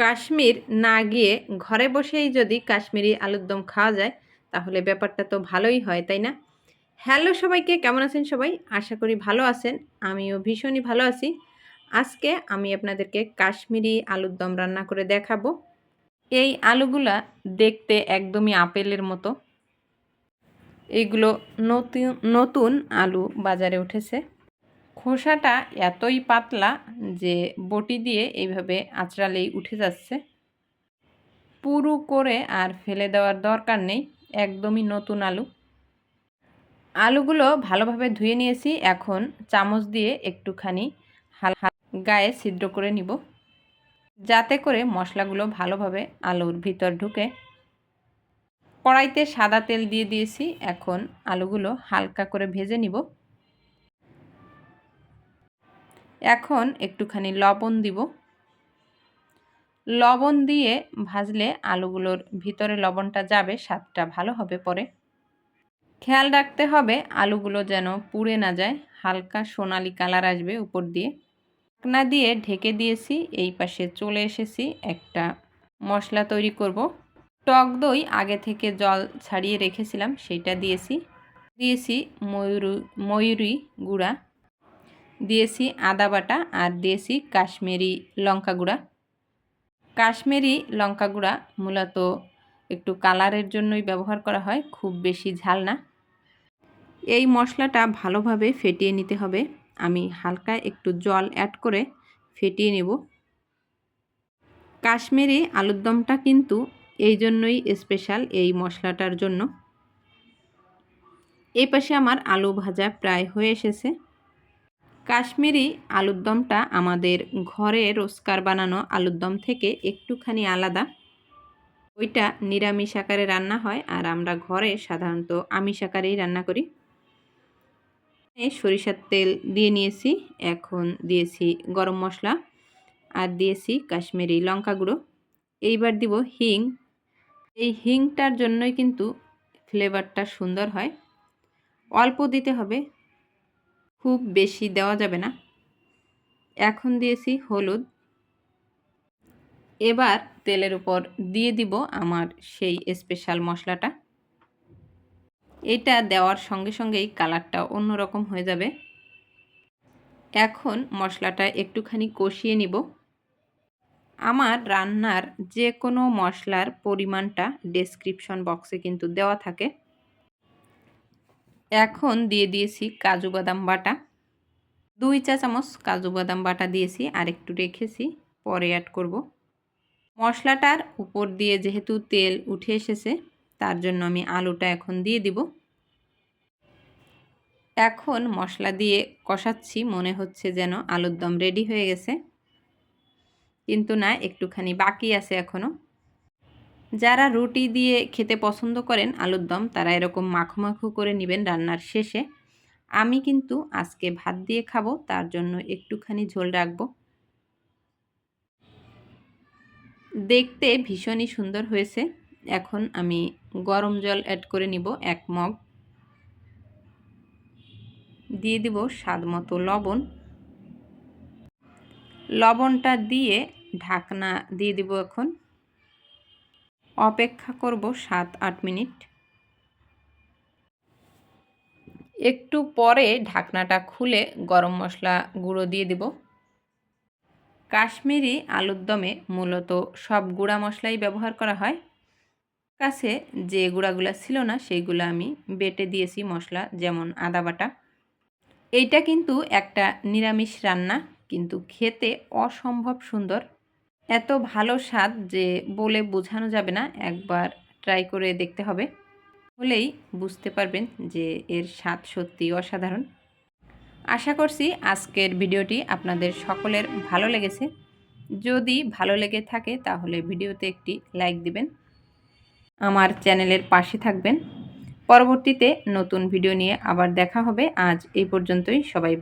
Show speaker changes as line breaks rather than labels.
কাশ্মীর না গিয়ে ঘরে বসেই যদি কাশ্মীরি আলুর দম খাওয়া যায়, তাহলে ব্যাপারটা তো ভালোই হয়, তাই না? হ্যালো সবাইকে, কেমন আছেন সবাই? আশা করি ভালো আছেন। আমিও ভীষণই ভালো আছি। আজকে আমি আপনাদেরকে কাশ্মীরি আলুর দম রান্না করে দেখাবো। এই আলুগুলা দেখতে একদমই আপেলের মতো। এইগুলো নতুন নতুন আলু বাজারে উঠেছে। খোসাটা এতই পাতলা যে বটি দিয়ে এইভাবে আঁচড়ালেই উঠে যাচ্ছে। পুরু করে আর ফেলে দেওয়ার দরকার নেই, একদমই নতুন আলু। আলুগুলো ভালোভাবে ধুয়ে নিয়েছি, এখন চামচ দিয়ে একটুখানি হাল গায়ে ছিদ্র করে নিব। যাতে করে মশলাগুলো ভালোভাবে আলুর ভিতর ঢুকে। কড়াইতে সাদা তেল দিয়ে দিয়েছি, এখন আলুগুলো হালকা করে ভেজে নিব। এখন একটুখানি লবণ দিব। লবণ দিয়ে ভাজলে আলুগুলোর ভিতরে লবণটা যাবে, স্বাদটা ভালো হবে পরে। খেয়াল রাখতে হবে আলুগুলো যেন পুড়ে না যায়, হালকা সোনালি কালার আসবে উপর দিয়ে। ঢাকনা দিয়ে ঢেকে দিয়েছি, এই পাশে চলে এসেছি, একটা মশলা তৈরি করব। টক দই আগে থেকে জল ছাড়িয়ে রেখেছিলাম সেইটা দিয়েছি। দিয়েছি ময়ূরী ময়ূরী গুঁড়া। দিয়েছি আদা বাটা আর দিয়েছি কাশ্মীরি লঙ্কা গুঁড়া। কাশ্মীরি লঙ্কা গুঁড়া মূলত একটু কালারের জন্যই ব্যবহার করা হয়, খুব বেশি ঝাল না। এই মশলাটা ভালোভাবে ফেটিয়ে নিতে হবে। আমি হালকা একটু জল অ্যাড করে ফেটিয়ে নেব। কাশ্মীরি আলুর দমটা কিন্তু এই জন্যই স্পেশাল এই মশলাটার জন্য। এই পাশে আমার আলু ভাজা প্রায় হয়ে এসেছে। কাশ্মীরি আলুর দমটা আমাদের ঘরে রোজকার বানানো আলুর দম থেকে একটুখানি আলাদা। ওইটা নিরামিষ আকারে রান্না হয় আর আমরা ঘরে সাধারণত আমিষ আকারেই রান্না করি। সরিষার তেল দিয়ে নিয়েছি, এখন দিয়েছি গরম মশলা আর দিয়েছি কাশ্মীরি লঙ্কা গুঁড়ো। এইবার দিব হিং। এই হিংটার জন্যই কিন্তু ফ্লেভারটা সুন্দর হয়। অল্প দিতে হবে। খুব বেশি দেওয়া যাবে না। এখন দিয়েছি হলুদ। এবার তেলের উপর দিয়ে দিব আমার সেই স্পেশাল মশলাটা। এটা দেওয়ার সঙ্গে সঙ্গেই কালারটা অন্যরকম হয়ে যাবে। এখন মশলাটা একটুখানি কষিয়ে নিব। আমার রান্নার যে কোনো মশলার পরিমাণটা ডেসক্রিপশন বক্সে কিন্তু দেওয়া থাকে। এখন দিয়ে দিয়েছি কাজু বাদাম বাটা। দুই চা চামচ কাজু বাদাম বাটা দিয়েছি আর একটু রেখেছি, পরে অ্যাড করব। মশলাটার উপর দিয়ে যেহেতু তেল উঠে এসেছে, তার জন্য আমি আলুটা এখন দিয়ে দিব। এখন মশলা দিয়ে কষাচ্ছি, মনে হচ্ছে যেন আলুর দম রেডি হয়ে গেছে। কিন্তু না, একটুখানি বাকি আছে এখনও যারা রুটি দিয়ে খেতে পছন্দ করেন আলুর দম, তারা এরকম মাখো মাখো করে নেবেন রান্নার শেষে। আমি কিন্তু আজকে ভাত দিয়ে খাব, তার জন্য একটুখানি ঝোল রাখব। দেখতে ভীষণই সুন্দর হয়েছে। এখন আমি গরম জল অ্যাড করে নিব, এক মগ। দিয়ে দিব স্বাদ মতো লবণ। লবণটা দিয়ে ঢাকনা দিয়ে দিব এখন। অপেক্ষা করব সাত আট মিনিট। একটু পরে ঢাকনাটা খুলে গরম মশলা গুঁড়ো দিয়ে দিব। কাশ্মীরি আলুর দমে মূলত সব গুঁড়া মশলাই ব্যবহার করা হয়। কাছে যে গুঁড়াগুলা ছিল না, সেইগুলো আমি বেটে দিয়েছি মশলা, যেমন আদা বাটা। এইটা কিন্তু একটা নিরামিষ রান্না, কিন্তু খেতে অসম্ভব সুন্দর। এত ভালো স্বাদ যে বলে বোঝানো যাবে না, একবার ট্রাই করে দেখতে হবে। হলেই বুঝতে পারবেন যে এর স্বাদ সত্যি অসাধারণ। আশা করছি আজকের ভিডিওটি আপনাদের সকলের ভালো লেগেছে। যদি ভালো লেগে থাকে তাহলে ভিডিওতে একটি লাইক দিবেন। আমার চ্যানেলের পাশে থাকবেন। পরবর্তীতে নতুন ভিডিও নিয়ে আবার দেখা হবে। আজ এই পর্যন্তই। সবাই